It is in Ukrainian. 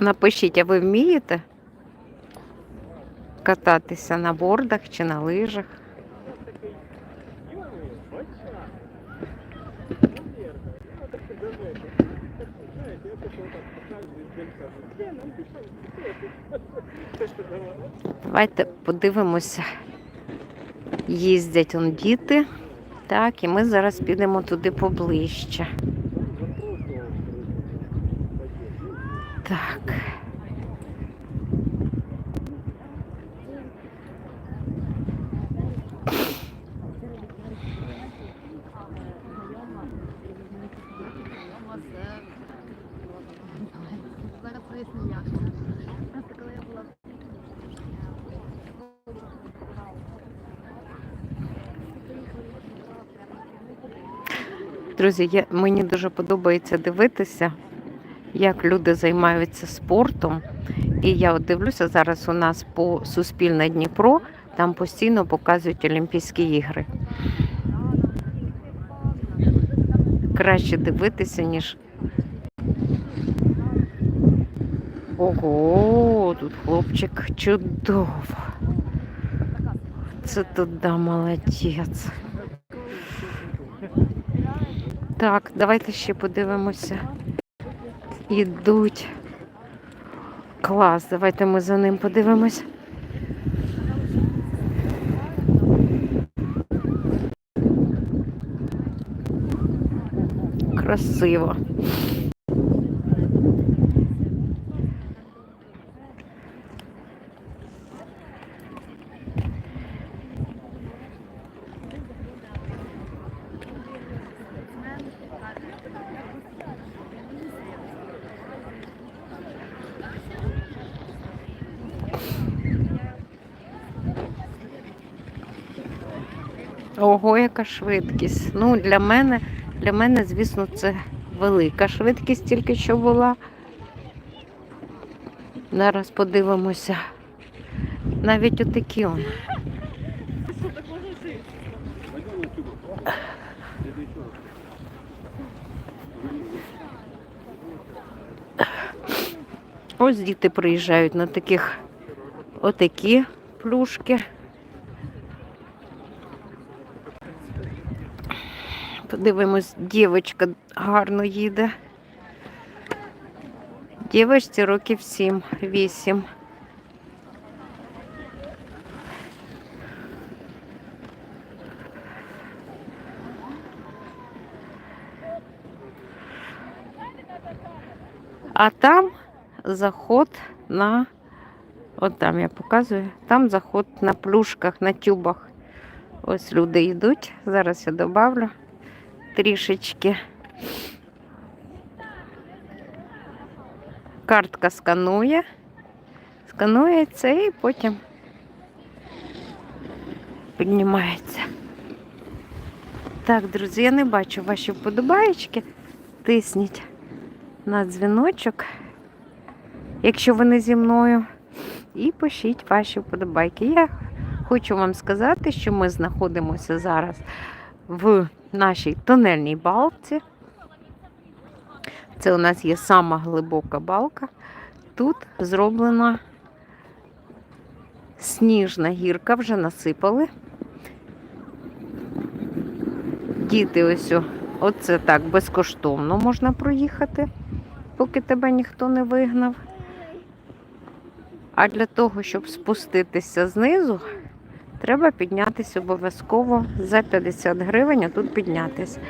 Напишіть, а ви вмієте кататися на бордах чи на лижах? Давайте подивимося. Їздять он діти. Так, і ми зараз підемо туди поближче. Так. Друзі, я, мені дуже подобається дивитися, як люди займаються спортом. І я от дивлюся зараз у нас по Суспільне Дніпро, там постійно показують Олімпійські ігри. Краще дивитися, ніж. Ого, тут хлопчик чудово. Це туди молодець. Так, давайте ще подивимося. Ідуть. Клас, давайте ми за ним подивимось. Красиво. Ого, яка швидкість. Ну, для мене, для мене, звісно, це велика швидкість тільки що була. Зараз подивимося. Навіть отакі он. Ось діти приїжджають на таких отакі плюшки. Подивимось, дівчинка гарно їде. Дівчинці років 7-8. А там заход на, от там я показую, там заход на плюшках, на тюбах. Ось люди йдуть. Зараз я добавлю трішечки. Картка сканує, сканується і потім піднімається. Так, друзі, я не бачу ваші вподобаєчки. Тисніть на дзвіночок, якщо ви не зі мною. І пишіть ваші вподобайки. Я хочу вам сказати, що ми знаходимося зараз в нашій тунельній балці. Це у нас є сама глибока балка. Тут зроблена сніжна гірка, вже насипали. Діти ось, оце так безкоштовно можна проїхати, поки тебе ніхто не вигнав. А для того, щоб спуститися знизу, треба піднятися обов'язково за 50 гривень, а тут піднятися.